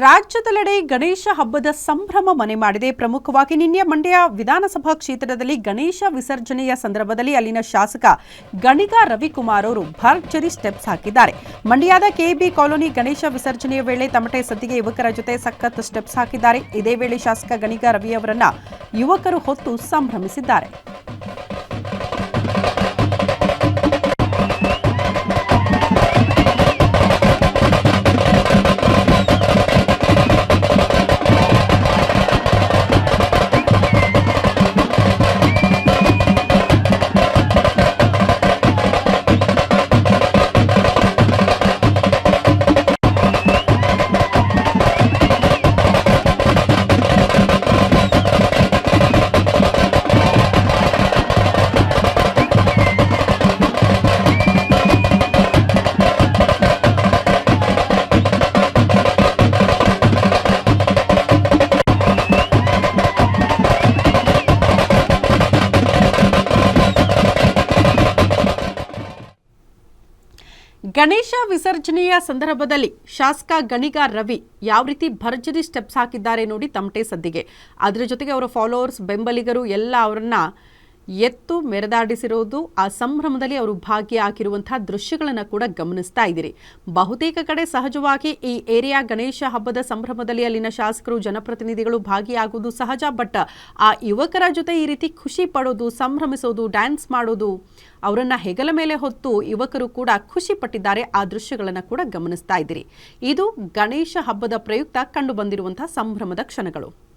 ರಾಜ್ಯದೆಲ್ಲೆಡೆ ಗಣೇಶ ಹಬ್ಬದ ಸಂಭ್ರಮ ಮನೆ ಮಾಡಿದೆ. ಪ್ರಮುಖವಾಗಿ ನಿನ್ನೆ ಮಂಡ್ಯ ವಿಧಾನಸಭಾ ಕ್ಷೇತ್ರದಲ್ಲಿ ಗಣೇಶ ವಿಸರ್ಜನೆಯ ಸಂದರ್ಭದಲ್ಲಿ ಅಲ್ಲಿನ ಶಾಸಕ ಗಣಿಗ ರವಿಕುಮಾರ್ ಅವರು ಭರ್ಜರಿ ಸ್ಟೆಪ್ಸ್ ಹಾಕಿದ್ದಾರೆ. ಮಂಡ್ಯದ ಕೆಬಿ ಕಾಲೋನಿ ಗಣೇಶ ವಿಸರ್ಜನೆಯ ವೇಳೆ ತಮಟೆ ಸದ್ದಿಗೆ ಯುವಕರ ಜೊತೆ ಸಖತ್ ಸ್ಟೆಪ್ಸ್ ಹಾಕಿದ್ದಾರೆ. ಇದೇ ವೇಳೆ ಶಾಸಕ ಗಣಿಗ ರವಿ ಅವರನ್ನ ಯುವಕರು ಹೊತ್ತು ಸಂಭ್ರಮಿಸಿದ್ದಾರೆ. ಗಣೇಶ ವಿಸರ್ಜನೆಯ ಸಂದರ್ಭದಲ್ಲಿ ಶಾಸಕ ಗಣಿಗ ರವಿ ಯಾವ ರೀತಿ ಭರ್ಜರಿ ಸ್ಟೆಪ್ಸ್ ಹಾಕಿದ್ದಾರೆ ನೋಡಿ ತಮಟೆ ಸದ್ದಿಗೆ. ಅದರ ಜೊತೆಗೆ ಅವರ ಫಾಲೋವರ್ಸ್ ಬೆಂಬಲಿಗರು ಎಲ್ಲ ಅವರನ್ನ ಎತ್ತು ಮೆರೆದಾಡಿಸಿರೋದು, ಆ ಸಂಭ್ರಮದಲ್ಲಿ ಅವರು ಭಾಗಿಯಾಗಿರುವಂತಹ ದೃಶ್ಯಗಳನ್ನು ಕೂಡ ಗಮನಿಸ್ತಾ ಇದ್ದೀರಿ. ಬಹುತೇಕ ಕಡೆ ಸಹಜವಾಗಿ ಈ ಏರಿಯಾ ಗಣೇಶ ಹಬ್ಬದ ಸಂಭ್ರಮದಲ್ಲಿ ಅಲ್ಲಿನ ಶಾಸಕರು, ಜನಪ್ರತಿನಿಧಿಗಳು ಭಾಗಿಯಾಗುವುದು ಸಹಜ, ಬಟ್ ಆ ಯುವಕರ ಜೊತೆ ಈ ರೀತಿ ಖುಷಿ ಪಡೋದು, ಸಂಭ್ರಮಿಸೋದು, ಡ್ಯಾನ್ಸ್ ಮಾಡೋದು, ಅವರನ್ನ ಹೆಗಲ ಮೇಲೆ ಹೊತ್ತು ಯುವಕರು ಕೂಡ ಖುಷಿ ಪಟ್ಟಿದ್ದಾರೆ, ಆ ದೃಶ್ಯಗಳನ್ನು ಕೂಡ ಗಮನಿಸ್ತಾ ಇದ್ದೀರಿ. ಇದು ಗಣೇಶ ಹಬ್ಬದ ಪ್ರಯುಕ್ತ ಕಂಡುಬಂದಿರುವಂತಹ ಸಂಭ್ರಮದ ಕ್ಷಣಗಳು.